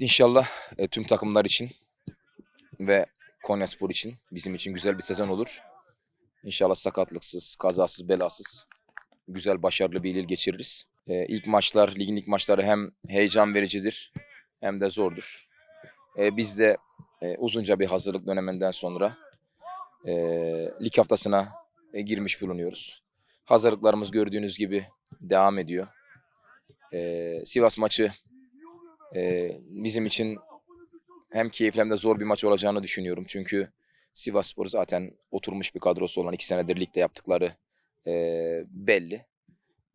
İnşallah e, tüm takımlar için ve Konyaspor için bizim için güzel bir sezon olur. İnşallah sakatlıksız, kazasız, belasız güzel, başarılı bir yıl geçiririz. E, ilk maçlar, ligin ilk maçları hem heyecan vericidir hem de zordur. E, biz de e, uzunca bir hazırlık döneminden sonra e, lig haftasına e, girmiş bulunuyoruz. Hazırlıklarımız gördüğünüz gibi devam ediyor. E, Sivas maçı e, bizim için hem keyifli hem de zor bir maç olacağını düşünüyorum. Çünkü Sivasspor zaten oturmuş bir kadrosu olan iki senedir ligde yaptıkları e, belli.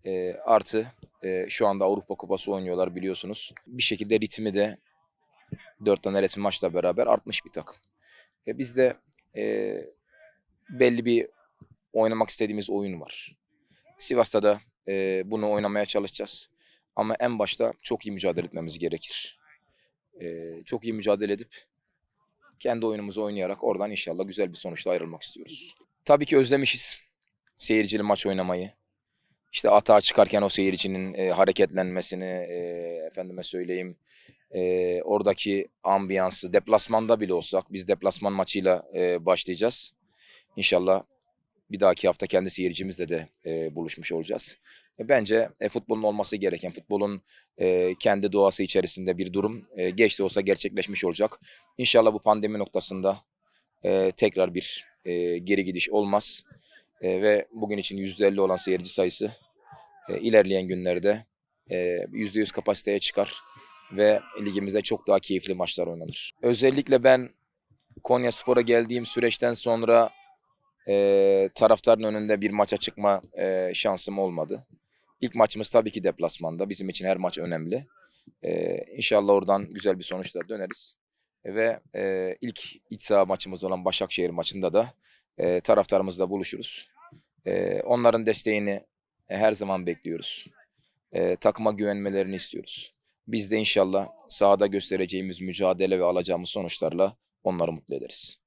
E, artı e, şu anda Avrupa Kupası oynuyorlar biliyorsunuz. Bir şekilde ritmi de dört tane resmi maçla beraber artmış bir takım. E, biz de e, belli bir oynamak istediğimiz oyun var. Sivas'ta da e, bunu oynamaya çalışacağız. Ama en başta çok iyi mücadele etmemiz gerekir. E, çok iyi mücadele edip kendi oyunumuzu oynayarak oradan inşallah güzel bir sonuçla ayrılmak istiyoruz. Tabii ki özlemişiz seyircili maç oynamayı. İşte atağa çıkarken o seyircinin e, hareketlenmesini, e, efendime söyleyeyim, e, oradaki ambiyansı, deplasmanda bile olsak, biz deplasman maçıyla e, başlayacağız. İnşallah bir dahaki hafta kendi seyircimizle de e, buluşmuş olacağız. E, bence e, futbolun olması gereken, futbolun e, kendi doğası içerisinde bir durum e, geç de olsa gerçekleşmiş olacak. İnşallah bu pandemi noktasında e, tekrar bir e, geri gidiş olmaz. E, ve bugün için %50 olan seyirci sayısı e, ilerleyen günlerde e, %100 kapasiteye çıkar ve ligimizde çok daha keyifli maçlar oynanır. Özellikle ben Konya Spor'a geldiğim süreçten sonra e, taraftarın önünde bir maça çıkma e, şansım olmadı. İlk maçımız tabii ki deplasmanda. Bizim için her maç önemli. E, inşallah oradan güzel bir sonuçla döneriz. Ve e, ilk iç saha maçımız olan Başakşehir maçında da e, taraftarımızla buluşuruz. E, onların desteğini e, her zaman bekliyoruz. E, takıma güvenmelerini istiyoruz. Biz de inşallah sahada göstereceğimiz mücadele ve alacağımız sonuçlarla onları mutlu ederiz.